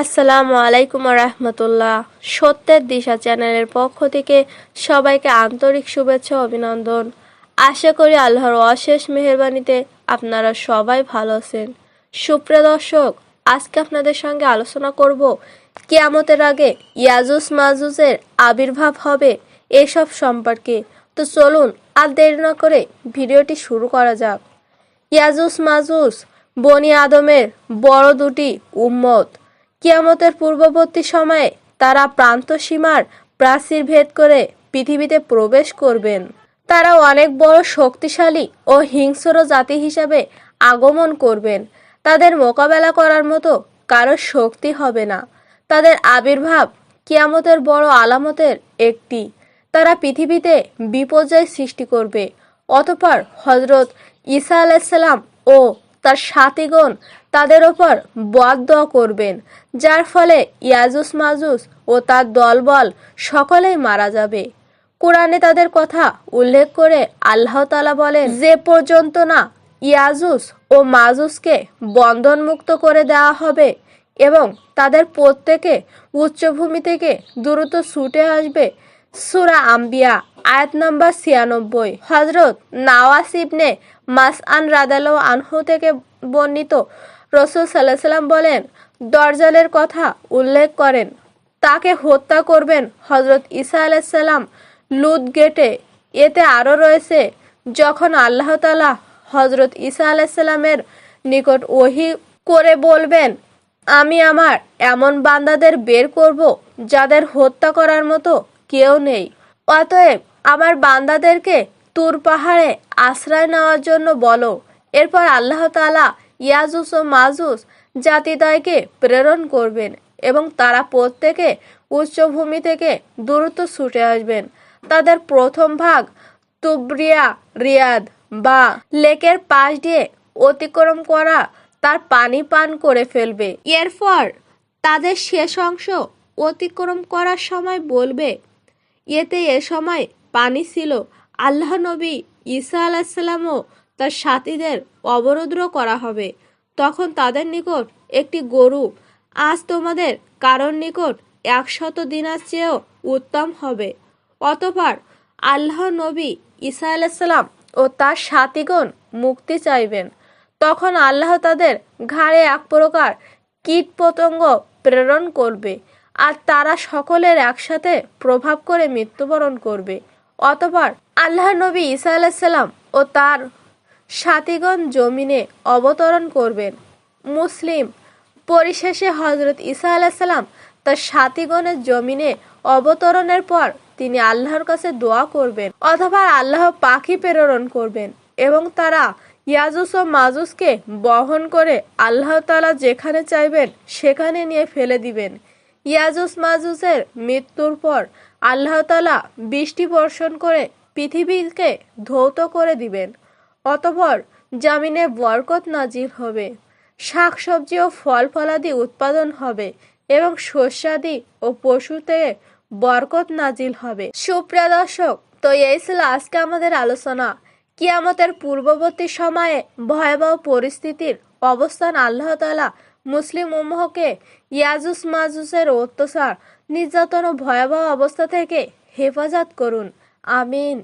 আসসালামু আলাইকুম রহমতুল্লাহ। সত্যের দিশা চ্যানেলের পক্ষ থেকে সবাইকে আন্তরিক শুভেচ্ছা অভিনন্দন। আশা করি আল্লাহর অশেষ মেহেরবানিতে আপনারা সবাই ভালো আছেন। সুপ্রিয় দর্শক, আজকে আপনাদের সঙ্গে আলোচনা করব, কিয়ামতের আগে ইয়াজুস মাজুসের আবির্ভাব হবে এসব সম্পর্কে। তো চলুন আর দেরি না করে ভিডিওটি শুরু করা যাক। ইয়াজুস মাজুস বনি আদমের বড় দুটি উম্মত। কিয়ামতের পূর্ববর্তী সময়ে তারা প্রান্ত সীমার প্রাচীর ভেদ করে পৃথিবীতে প্রবেশ করবেন। তারা অনেক বড় শক্তিশালী ও হিংস্র জাতি হিসাবে আগমন করবেন। তাদের মোকাবেলা করার মতো কারও শক্তি হবে না। তাদের আবির্ভাব কিয়ামতের বড় আলামতের একটি। তারা পৃথিবীতে বিপর্যয় সৃষ্টি করবে। অতপর হজরত ঈসা আলাইসাল্লাম ও তার সাথীগণ তাদের ওপর বদ করবেন, যার ফলে ইয়াজুস মাজুস ও তার দলবল সকলেই মারা যাবে। কোরআনে তাদের কথা উল্লেখ করে আল্লাহ তালা বলেন, যে পর্যন্ত না ইয়াজুস ও মাজুসকে বন্ধনমুক্ত করে দেওয়া হবে এবং তাদের প্রত্যেকে উচ্চভূমি থেকে দ্রুত ছুটে আসবে, সুরা আম্বিয়া আয়াত নাম্বার ছিয়ানব্বই। হজরত নাওয়াস ইবনে মাসআন রাদালো আনহু থেকে বর্ণিত রসুল সাল্লাহ সাল্লাম বলেন, দরজালের কথা উল্লেখ করেন। তাকে হত্যা করবেন হজরত ঈসা আলাইসাল্লাম লুদ গেটে। এতে আরও রয়েছে, যখন আল্লাহ তালা হজরত ঈসা আলাইসাল্লামের নিকট ওহি করে বলবেন, আমি আমার এমন বান্দাদের বের করব যাদের হত্যা করার মতো কেউ নেই। অতএব আমার বান্দাদেরকে তুর পাহাড়ে আশ্রয় নেওয়ার জন্য বলো। এরপর আল্লাহ তালা ইয়াজুস ও মাজুস জাতিদয়কে প্রেরণ করবেন এবং তারা প্রত্যেকে উচ্চভূমি থেকে দ্রুত ছুটে আসবেন। তাদের প্রথম ভাগ তুবরিয়া, রিয়াদ বা লেকের পাশ দিয়ে অতিক্রম করা তার পানি পান করে ফেলবে। এরপর তাদের শেষ অংশ অতিক্রম করার সময় বলবে, এতে এ সময় পানি ছিল। আল্লাহ নবী ঈসা আলাহিসাল্লামও তার সাথীদের অবরোধ করা হবে। তখন তাদের নিকট একটি গরু, আজ তোমাদের কারোর নিকট একশত দিনার চেয়েও উত্তম হবে। অতপর আল্লাহ নবী ঈসা আলাইসাল্লাম ও তার সাথীগণ মুক্তি চাইবেন। তখন আল্লাহ তাদের ঘাড়ে এক প্রকার কীট পতঙ্গ প্রেরণ করবে আর তারা সকলের একসাথে প্রভাব করে মৃত্যুবরণ করবে। অতপর আল্লাহ নবী ঈসা আলাইসাল্লাম ও তার সাথীগণ জমিনে অবতরণ করবেন। মুসলিম পরিশেষে হজরত ঈসা আলাইসাল্লাম তার সাথীগণের জমিনে অবতরণের পর তিনি আল্লাহর কাছে দোয়া করবেন অথবা আল্লাহ পাখি প্রেরণ করবেন এবং তারা ইয়াজুস ও মাজুসকে বহন করে আল্লাহ তালা যেখানে চাইবেন সেখানে নিয়ে ফেলে দিবেন। ইয়াজুস মাজুসের মৃত্যুর পর আল্লাহ তালা বৃষ্টি বর্ষণ করে পৃথিবীকে ধৌত করে দিবেন, অতপর জামিনে বরকত নাজির হবে, শাকসবজি ও ফল ফলাদি উৎপাদন হবে এবং শস্যাদি ও পশুতে বরকত নাজিল হবে। সুপ্রিয় দর্শক, তো এই ছিল আজকে আমাদের আলোচনা। কিয়ামতের পূর্ববর্তী সময়ে ভয়াবহ পরিস্থিতির অবস্থান আল্লাহ তালা মুসলিম উম্মহকে ইয়াজুস মাজুসের অত্যাচার নির্যাতন ও ভয়াবহ অবস্থা থেকে হেফাজত করুন। আমিন।